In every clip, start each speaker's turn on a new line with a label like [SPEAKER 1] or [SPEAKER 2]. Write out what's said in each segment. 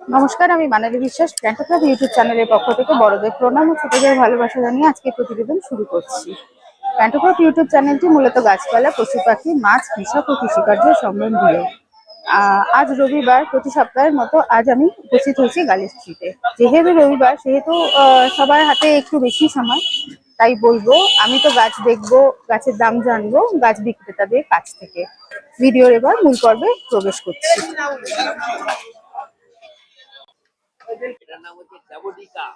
[SPEAKER 1] নমস্কার, আমি মানালি বিশ্বাস প্যান্টোক্লাব ইউটিউব চ্যানেলের পক্ষ থেকে বড়দের প্রণাম ও ছোটদের ভালোবাসা জানিয়ে আজকে প্রতিবেদন শুরু করছি। প্যান্টোক্লাব ইউটিউব চ্যানেলটি মূলত গাছপালা, পশু পাখি, মাছ কৃষক ও কৃষিকার্যের সম্বন্ধীয়। আজ রবিবার, প্রতি সপ্তাহের মতো আজ আমি উপস্থিত হয়েছি গালি স্ট্রিটে যেহেতু রবিবার, সেহেতু সবার হাতে একটু বেশি সময়, তাই বলব, আমি তো গাছ দেখব, গাছের দাম জানব, গাছ বিক্রেতাদের কাছ থেকে। ভিডিওর এবার মূল পর্বে প্রবেশ করছি।
[SPEAKER 2] এটার নাম হচ্ছে জ্যাবোডিকা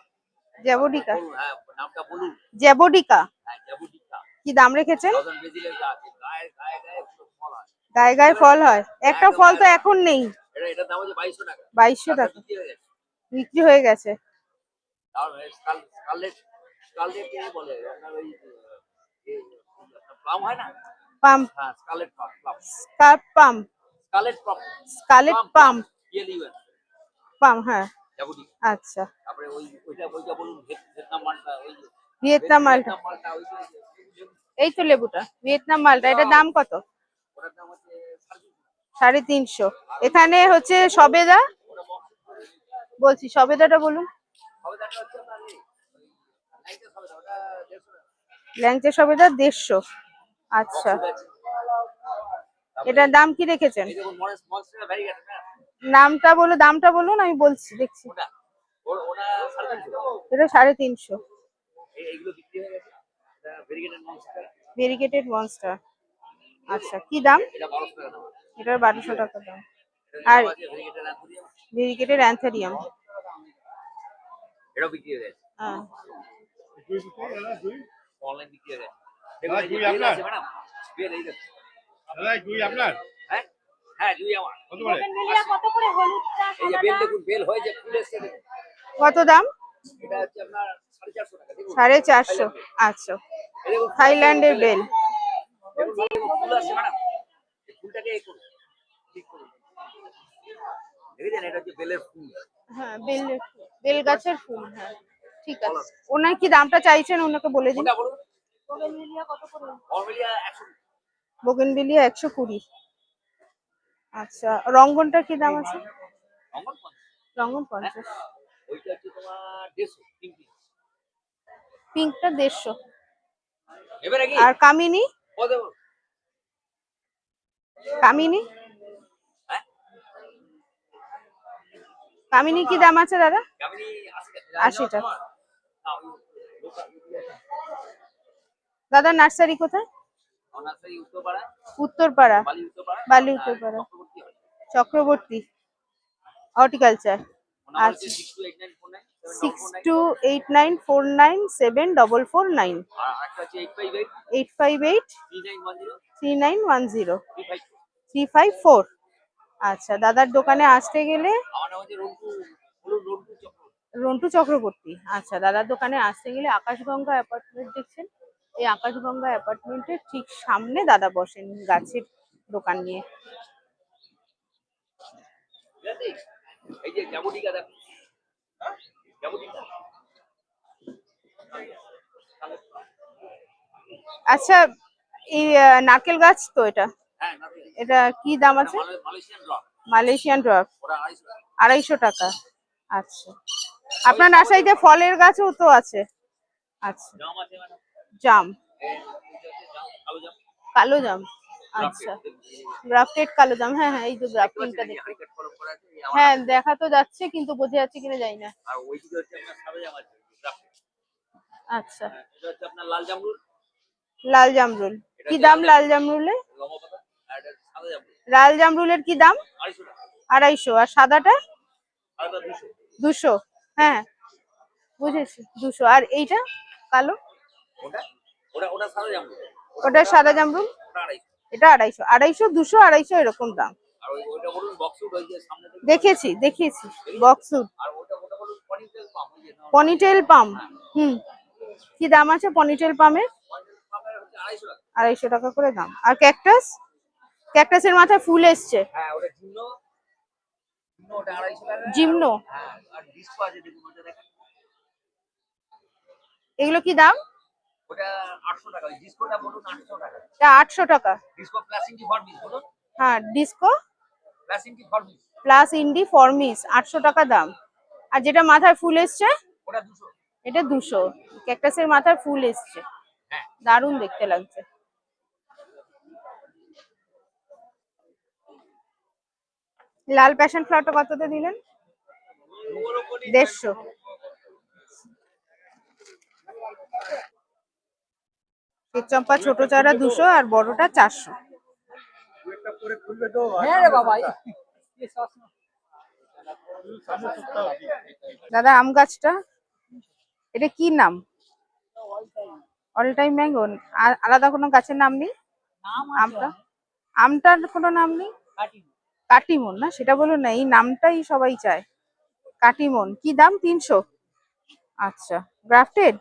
[SPEAKER 1] জ্যাবোডিকা
[SPEAKER 2] হ্যাঁ নামটা বলুন
[SPEAKER 1] জ্যাবোডিকা
[SPEAKER 2] হ্যাঁ জ্যাবোডিকা
[SPEAKER 1] কি দাম রেখেছেন?
[SPEAKER 2] সাধারণ ব্রাজিলের গাছ গায়ে গায়ে গায়ে ফল হয়
[SPEAKER 1] গায়ে গায়ে ফল হয়। একটা ফল তো এখন নেই।
[SPEAKER 2] এটা এটার দাম হচ্ছে বাইশশো টাকা।
[SPEAKER 1] বাইশশো
[SPEAKER 2] টাকা
[SPEAKER 1] টাকা।
[SPEAKER 2] বিক্রি হয়ে গেছে।
[SPEAKER 1] গেছে।
[SPEAKER 2] তাহলে স্কারলেট স্কারলেট কে বলে আপনার ওই প্লাম হয় না? হ্যাঁ স্কারলেট স্কারলেট
[SPEAKER 1] হ্যাঁ। আচ্ছা।
[SPEAKER 2] তারপরে ওই ওইটা ওইটা বলুন ভিয়েতনাম মালটা ওই
[SPEAKER 1] মালটা। এই তো লেবুটা ভিয়েতনাম মালটা এটার দাম কত?
[SPEAKER 2] সাড়ে তিনশো।
[SPEAKER 1] এখানে হচ্ছে সবেদা বলছি সবেদাটা বলুন। ল্যাংচা সবেদা দেড়শো আচ্ছা। এটার দাম কি রেখেছেন? নামটা বলো দামটা বলুন আমি বলছি দেখছি। এটা সাড়ে তিনশো।
[SPEAKER 2] ভেরিগেটেড মনস্টার
[SPEAKER 1] আচ্ছা কি দাম? এটার বারোশো টাকা দাম। আর-
[SPEAKER 2] ভেরিগেটেড অ্যান্থোরিয়াম এটাও বিক্রি হয়ে গেছে।
[SPEAKER 1] হ্যাঁ।
[SPEAKER 2] অনলাইন বিক্রি হয়ে গেছে।
[SPEAKER 3] আপনার? আপনার?
[SPEAKER 2] হ্যাঁ? হ্যাঁ জুই আমার
[SPEAKER 3] কত করে?
[SPEAKER 2] এই যে বেল দেখুন বেল হয়েছে ফুল এসছে দেখুন
[SPEAKER 1] কত দাম?
[SPEAKER 2] এটা হচ্ছে আপনার সাড়ে চারশো টাকা দেখুন।
[SPEAKER 1] আচ্ছা। থাইল্যান্ডের বেল।
[SPEAKER 2] দেখুন দেখুন, ফুল আসছে ম্যাডাম। এই ফুলটাকে এ করুন ঠিক করুন। দেখেছেন এটা হচ্ছে বেলের ফুল।
[SPEAKER 1] হ্যাঁ বেল বেল গাছের ফুল হ্যাঁ ঠিক আছে। ওনার কি দামটা চাইছেন? ওনাকে বলে দিন। বোগেনভিলিয়া আচ্ছা রঙ্গনটা কি দাম আছে? রঙ্গন পঞ্চাশ।
[SPEAKER 2] দেড়শো
[SPEAKER 1] পিঙ্কটা দেড়শো। আর কামিনী? কামিনী?
[SPEAKER 2] হ্যাঁ।
[SPEAKER 1] কামিনী কি দাম আছে দাদা?
[SPEAKER 2] আশি
[SPEAKER 1] টাকা। দাদা নার্সারি কোথায়?
[SPEAKER 2] উত্তরপাড়া? বালি উত্তরপাড়া? চক্রবর্তী
[SPEAKER 1] হর্টিকালচার। আচ্ছা।
[SPEAKER 2] Six two eight nine four nine
[SPEAKER 1] seven double four nine
[SPEAKER 2] eight five eight three nine one zero
[SPEAKER 1] three
[SPEAKER 2] five
[SPEAKER 1] four আচ্ছা দাদার দোকানে আসতে গেলে?
[SPEAKER 2] রন্টু চক্রবর্তী।
[SPEAKER 1] আচ্ছা দাদার দোকানে আসতে গেলে আকাশগঙ্গা অ্যাপার্টমেন্ট দেখছেন? এই আকাশগঙ্গা অ্যাপার্টমেন্টের ঠিক সামনে দাদা বসেন গাছের দোকান নিয়ে।
[SPEAKER 2] ঠিক আছে এই যে জাবুটিকা দেখো জাবুটিকা
[SPEAKER 1] আচ্ছা এই নারকেল গাছ তো এটা?
[SPEAKER 2] হ্যাঁ
[SPEAKER 1] এটা কি দাম আছে?
[SPEAKER 2] Malaysian
[SPEAKER 1] drop.
[SPEAKER 2] আড়াইশো টাকা।
[SPEAKER 1] আড়াইশো টাকা। আচ্ছা। আপনার নার্সারিতে ফলের গাছও তো আছে। আচ্ছা।
[SPEAKER 2] জাম। কালো জাম।
[SPEAKER 1] আচ্ছা। গ্রাফটেড কালো জাম। হ্যাঁ হ্যাঁ এই যে গ্রাফটিংটা
[SPEAKER 2] আমার
[SPEAKER 1] হ্যাঁ দেখা তো যাচ্ছে কিন্তু বোঝা যাচ্ছে কিনা জানি না।
[SPEAKER 2] আর ওইদিকে হচ্ছে আপনার সাদা জাম আছে
[SPEAKER 1] আচ্ছা।
[SPEAKER 2] হ্যাঁ, এটা হচ্ছে আপনার লাল জামরুল।
[SPEAKER 1] লাল জামরুল। কি দাম লাল জামরুলে? লাল জামরুলের কি দাম?
[SPEAKER 2] আড়াইশো
[SPEAKER 1] আর সাদাটা?
[SPEAKER 2] দুশো।
[SPEAKER 1] হ্যাঁ। বুঝেছি দুশো। আর এইটা? কালো?
[SPEAKER 2] ওটা সাদা জামরুল।
[SPEAKER 1] এটা আড়াইশো আড়াইশো দুশো আড়াইশো এরকম দাম। দেখেছি দেখিয়েছি বক্সুট
[SPEAKER 2] পনিটেল পাম ওই যে
[SPEAKER 1] পনিটেল পাম হুম। কি দাম আছে পনিটেল পামের
[SPEAKER 2] আড়াইশো টাকা।
[SPEAKER 1] করে দাম। আর ক্যাকটাস ক্যাকটাসের মাথায় ফুল এসছে।
[SPEAKER 2] হ্যাঁ জিম্ন। হ্যাঁ
[SPEAKER 1] এগুলো কি দাম?
[SPEAKER 2] ওটা আটশো টাকা ওই বলুন আটশো টাকা।
[SPEAKER 1] এটা আটশো টাকা।
[SPEAKER 2] ডিস্কো প্লাস ইঞ্চি ফর্মিস বলুন।
[SPEAKER 1] হ্যাঁ ডিস্কো
[SPEAKER 2] প্লাস ইঞ্চি ফর্মিস
[SPEAKER 1] প্লাস ইন্ডি ফরমিস আটশো টাকা দাম। আর যেটা মাথায় ফুল এসছে?
[SPEAKER 2] ওটা
[SPEAKER 1] এটা দুশো। ক্যাকটাসের মাথায় ফুল এসছে।
[SPEAKER 2] হ্যাঁ।
[SPEAKER 1] দারুণ দেখতে লাগছে। লাল প্যাশন ফ্লাওয়ারটা কততে দিলেন? দেড়শো। চম্পা ছোট চারা দুশো আর বড়টা চারশো।
[SPEAKER 3] হ্যাঁ বাবা
[SPEAKER 1] দাদা আম গাছটা এটা কি নাম? অল টাইম ম্যাঙ্গো আলাদা কোনো গাছের নাম নেই? আমটা? আমটার কোনো নাম নেই? কাটিমন না? সেটা বলুন না এই নামটাই সবাই চায়। কাটিমন। কি দাম? তিনশো। আচ্ছা গ্রাফটেড?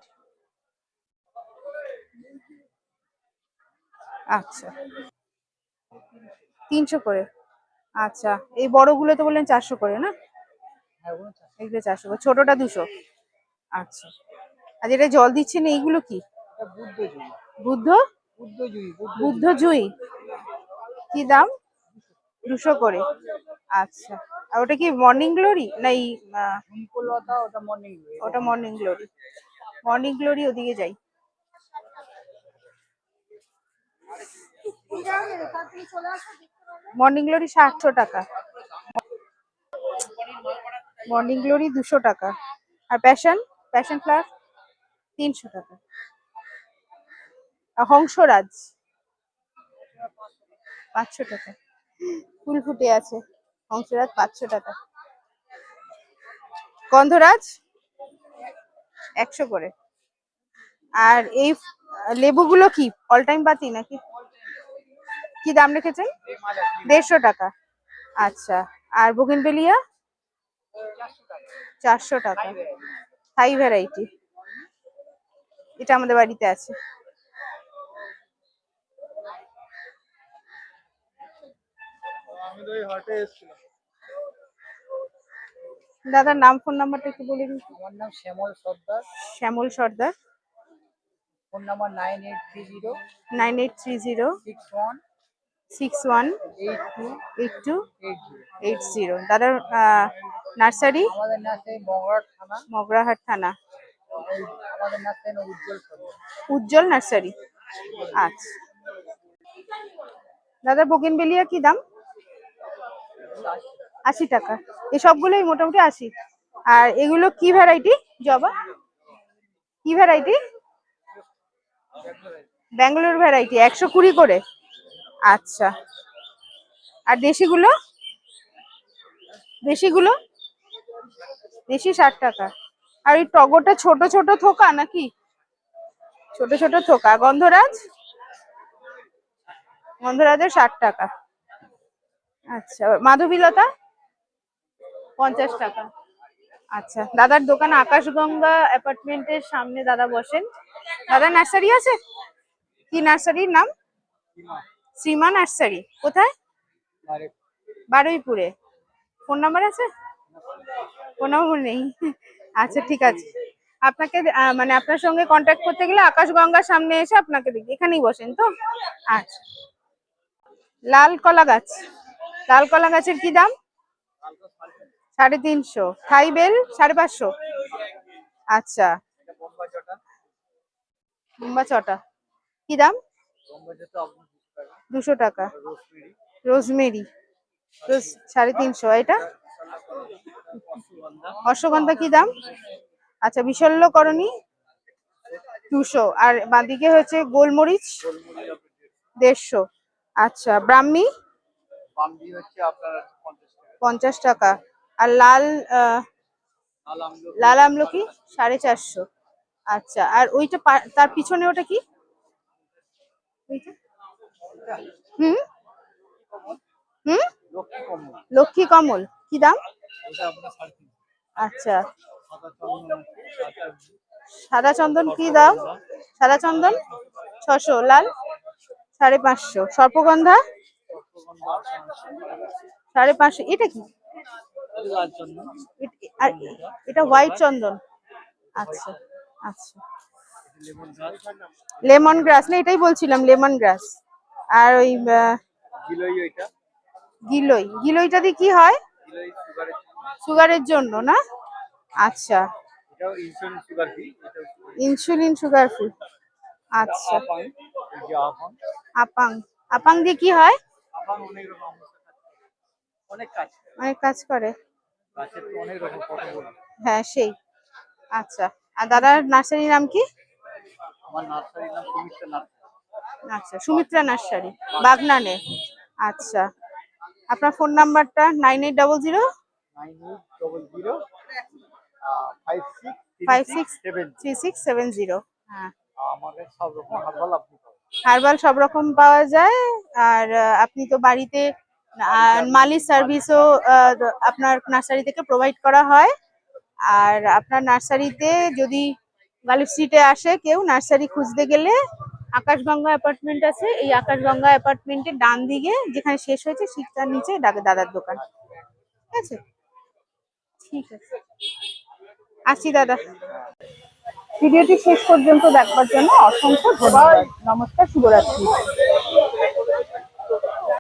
[SPEAKER 1] আচ্ছা। তিনশো করে। আচ্ছা এই বড়গুলো তো বললেন চারশো করে না? এগুলো চারশো করে ছোটটা দুশো। আচ্ছা। আর যেটা জল দিচ্ছেন এইগুলো কি? বুদ্ধ বুদ্ধ জুই। কি দাম? দুশো করে। আচ্ছা। আর ওটা কি মর্নিং গ্লোরি না এই আহ,
[SPEAKER 3] ওটা মর্নিং
[SPEAKER 1] ওটা মর্নিং গ্লোরি মর্নিং গ্লোরি ওদিকে যাই। মর্নিং গ্লোরি সাতশো টাকা। মর্নিং গ্লোরি দুশো টাকা। আর প্যাশন প্যাশন ফ্লাওয়ার তিনশো টাকা। আর হংসরাজ পাঁচশো টাকা। ফুল ফুটে আছে। হংসরাজ পাঁচশো টাকা। গন্ধরাজ একশো করে। আর এই লেবুগুলো কি? অল টাইম পাতি নাকি? কি দাম রেখেছেন? দেড়শো টাকা। আচ্ছা আর বগিনবেলিয়া চারশো টাকা। থাই ভ্যারাইটি এটা আমাদের বাড়িতে আছে। দাদার নাম ফোন নাম্বারটা একটু বলে দিন।
[SPEAKER 3] আমার নাম Shyamal Sardar.
[SPEAKER 1] Shyamal Sardar.
[SPEAKER 3] Phone number nine eight three zero
[SPEAKER 1] nine eight three zero
[SPEAKER 3] six one
[SPEAKER 1] six one
[SPEAKER 3] eight two
[SPEAKER 1] eight two
[SPEAKER 3] eight zero.
[SPEAKER 1] দাদার নার্সারি?
[SPEAKER 3] আমাদের নাচে মগরাট থানা।
[SPEAKER 1] মগরাহাট থানা।
[SPEAKER 3] আমাদের নাচে উজ্জ্বল
[SPEAKER 1] উজ্জ্বল নার্সারি? আচ্ছা। দাদা বগিনবেলিয়া কি দাম? আশি টাকা। এই সবগুলোই মোটামুটি আশি। আর এগুলো কি ভ্যারাইটি জবা? কি ভ্যারাইটি ব্যাঙ্গালোর ভ্যারাইটি একশো কুড়ি করে। আচ্ছা। আর দেশিগুলো? দেশিগুলো? দেশি ষাট টাকা। আর এই টগরটা ছোট ছোট থোকা নাকি? ছোট ছোট থোকা। গন্ধরাজ? গন্ধরাজের ষাট টাকা। আচ্ছা। মাধবীলতা? পঞ্চাশ টাকা। আচ্ছা। দাদার দোকান আকাশগঙ্গা অ্যাপার্টমেন্টের সামনে দাদা বসেন। দাদা, নার্সারি আছে? কি নার্সারির নাম? শ্রীমা নার্সারি। কোথায়? বারুইপুরে। ফোন নাম্বার আছে? ফোন নাম্বার নেই। আচ্ছা ঠিক আছে। আপনাকে মানে আপনার সঙ্গে কন্ট্যাক্ট করতে গেলে আকাশগঙ্গার সামনে এসে আপনাকে দেখি। এখানেই বসেন তো? আচ্ছা। লাল কলা গাছ। লাল কলা গাছের কি দাম? সাড়ে তিনশো। থাই বেল সাড়ে পাঁচশো। আচ্ছা। চটা কি দাম? দুশো টাকা। রোজমেরি। রোজ সাড়ে তিনশো। এটা? অশ্বগন্ধা কি দাম? আচ্ছা বিশল্যকরণী দুশো। আর বাঁদিকে হচ্ছে গোলমরিচ দেড়শো। আচ্ছা ব্রাহ্মী?
[SPEAKER 3] পঞ্চাশ টাকা।
[SPEAKER 1] আর লাল
[SPEAKER 3] লাল
[SPEAKER 1] আমলকি সাড়ে চারশো। আচ্ছা আর ওইটা তার পিছনে ওটা কি? ওইটা? হুম? হুম?
[SPEAKER 3] লক্ষ্মী কমল।
[SPEAKER 1] কি দাম? আচ্ছা।
[SPEAKER 3] সাদা চন্দন
[SPEAKER 1] কি দাম? সাদা চন্দন? ছশো। লাল? সাড়ে পাঁচশো। সর্পগন্ধা? সাড়ে পাঁচশো। এটা কি? আর এটা হোয়াইট চন্দন। আচ্ছা। আচ্ছা।
[SPEAKER 3] লেমন
[SPEAKER 1] গ্রাস না এটাই বলছিলাম লেমন গ্রাস। আর ওই
[SPEAKER 3] গিলই ওইটা।
[SPEAKER 1] গিলই। গিলইটা দিয়ে কি হয়?
[SPEAKER 3] সুগারের
[SPEAKER 1] জন্য। না? আচ্ছা।
[SPEAKER 3] Insulin sugar free.
[SPEAKER 1] আচ্ছা।
[SPEAKER 3] আপাং আপাং।
[SPEAKER 1] দিয়ে কি হয়?
[SPEAKER 3] অনেক কাজ করে।
[SPEAKER 1] হ্যাঁ সেই। আচ্ছা। আর দাদার নার্সারির নাম কি? আচ্ছা সুমিত্রা নার্সারি বাগনানে। আচ্ছা আপনার ফোন নাম্বারটা নাইন এইট ডবল জিরো? হ্যাঁ।
[SPEAKER 3] হার্বাল
[SPEAKER 1] সব রকম পাওয়া যায়। আর আপনি তো বাড়িতে আহ, মালি সার্ভিসও আপনার নার্সারি থেকে প্রোভাইড করা হয়। আর আপনার নার্সারিতে যদি গালিব স্ট্রিটে আসে কেউ, নার্সারি খুঁজতে গেলে আকাশগঙ্গা অ্যাপার্টমেন্ট আছে। এই আকাশগঙ্গা অ্যাপার্টমেন্টের ডান দিকে যেখানে শেষ হয়েছে ঠিক তার নিচে দাদা- দাদার দোকান। ঠিক আছে? ঠিক আছে। আসি দাদা। ভিডিওটি শেষ পর্যন্ত দেখবার জন্য অসংখ্য ধন্যবাদ। নমস্কার, শুভরাত্রি।